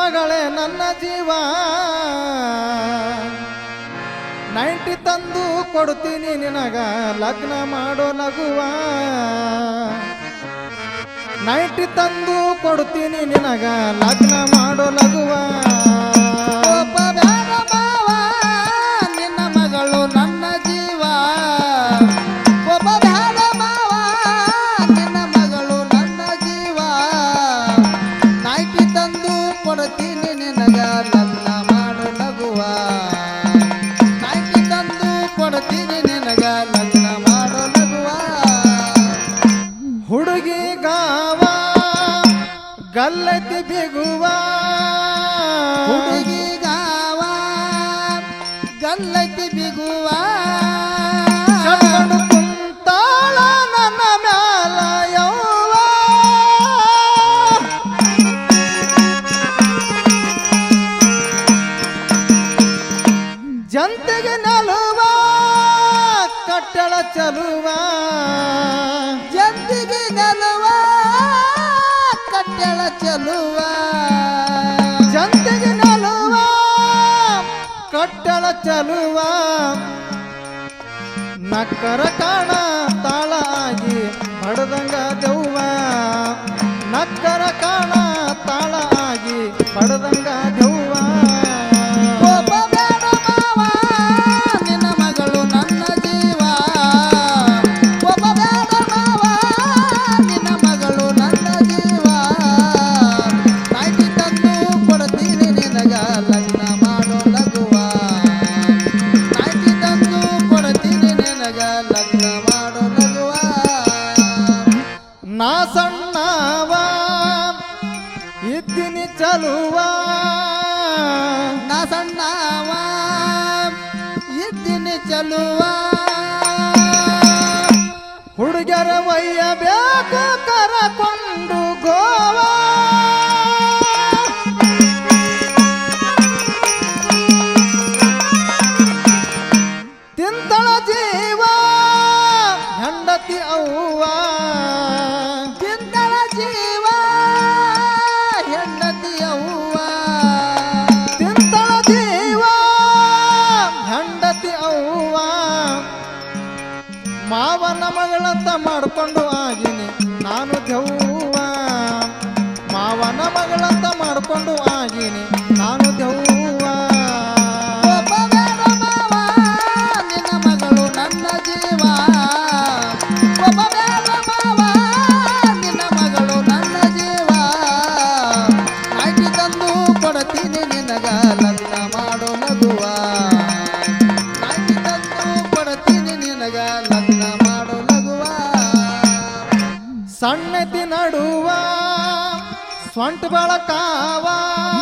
ಮಗಳೇ ನನ್ನ ಜೀವ. ನೈಂಟಿ ತಂದು ಕೊಡ್ತೀನಿ ನಿನಗ, ಲಗ್ನ ಮಾಡೋ ಲಗುವ ನೈಂಟಿ ತಂದು ಕೊಡ್ತೀನಿ ನಿನಗ, ಲಗ್ನ ಮಾಡೋ ಲಗುವ ನಿನಗ ಲಗ್ನ ಮಾಡು ಕೊಡ್ತೀನಿ ಹುಡುಗಿ ಗಲ್ಲತಿ ಬಿಗುವ. ಕಟ್ಟೆಳ ಚೆಲುವ ಜಂತೆಗೆ ನಲುವ. ಕಟ್ಟಳ ಚಲುವ ನಕ್ಕರ ಕಾಣ ತಾಳಾಗಿ ಮಡದಂಗ ಬಡದಂಗ ದೆವ್ವ. ನಕ್ಕರ ನಿನಗ ಲಗ್ನ ಮಾಡು ಲಗುವ ನಾ ಸಣ್ಣವ, ಇದ್ದೀನಿ ಚಲುವ. ನಾ ಸಣ್ಣವ, ಇದ್ದೀನಿ ಚಲುವ. ಹುಡುಗರ ಒಯ್ಯಬೇಕು ಕರಕೊಂಡು ಗೋವಾ. ಸ್ವಂಟ ಬಳಕಾವ ಸಣ್ಣತಿ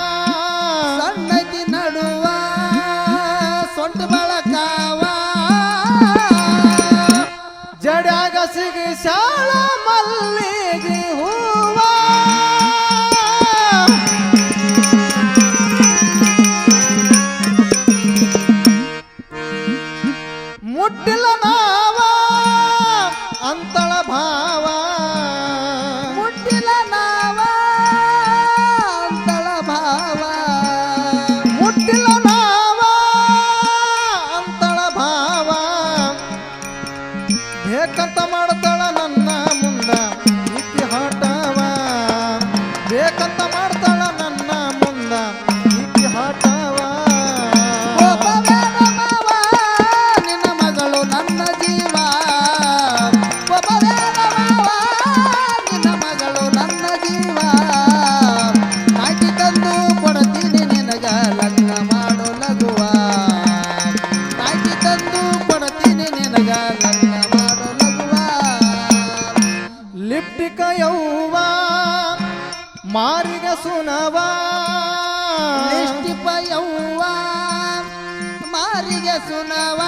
ಬೇಕಂತ ಮಾಡ್ತಾಳ ನನ್ನ ಮುಂದ ಇಕ್ಕಿ ಹಾಟವ ಬೇಕಂತ ಮಾಡ್ತಾಳ ನನ್ನ ಮುಂದ ಇಕ್ಕಿ ಹಾಟವ ನಿನ್ನ ಮಗಳು ನನ್ನ ಜೀವ. ನಿನ್ನ ಮಗಳು ನನ್ನ ಜೀವ. ನಾಟಿ ತಂದು ಕೊಡ್ತೀನಿ ನಿನಗ, ಲಗ್ನ ಮಾಡೋ ಲಗುವ. ನಾಟಿ ತಂದು ಮಾರಿಗೆ ಸುನವ?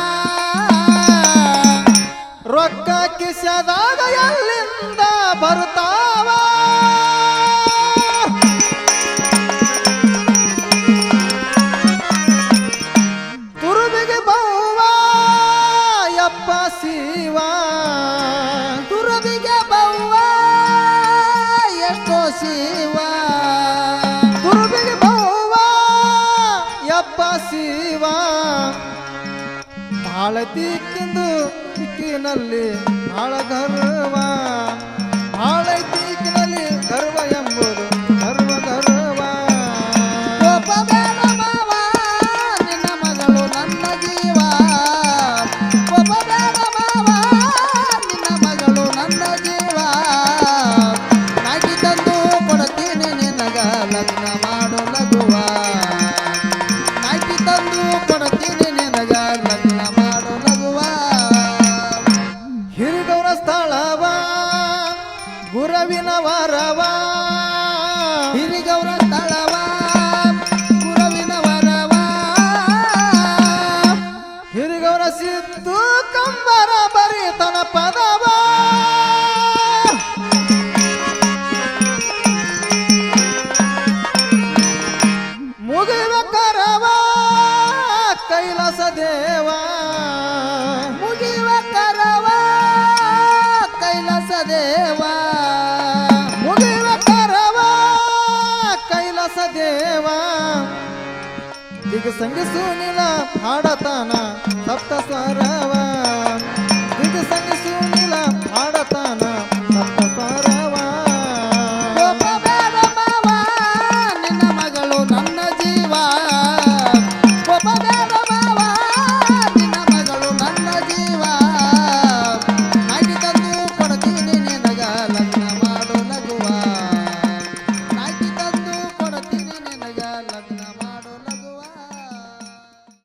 ರೊಕ್ಕ ಕಿಸದಾಗ ಎಲ್ಲಿಂದ ಬರ್ತಾವ ಆಳತಿಕ್ಕಿಂದು ಸಿಕ್ಕಿನಲ್ಲಿ ಆಳ ಗರ್ವ ಉರವಿನ ವರವಾ ಹಿರಿಗೌರ ತಳವಾ ಸಂಗ ಸುನಿಲ ಹಾಡತನ ಸಪ್ತ ಸ್ವರವ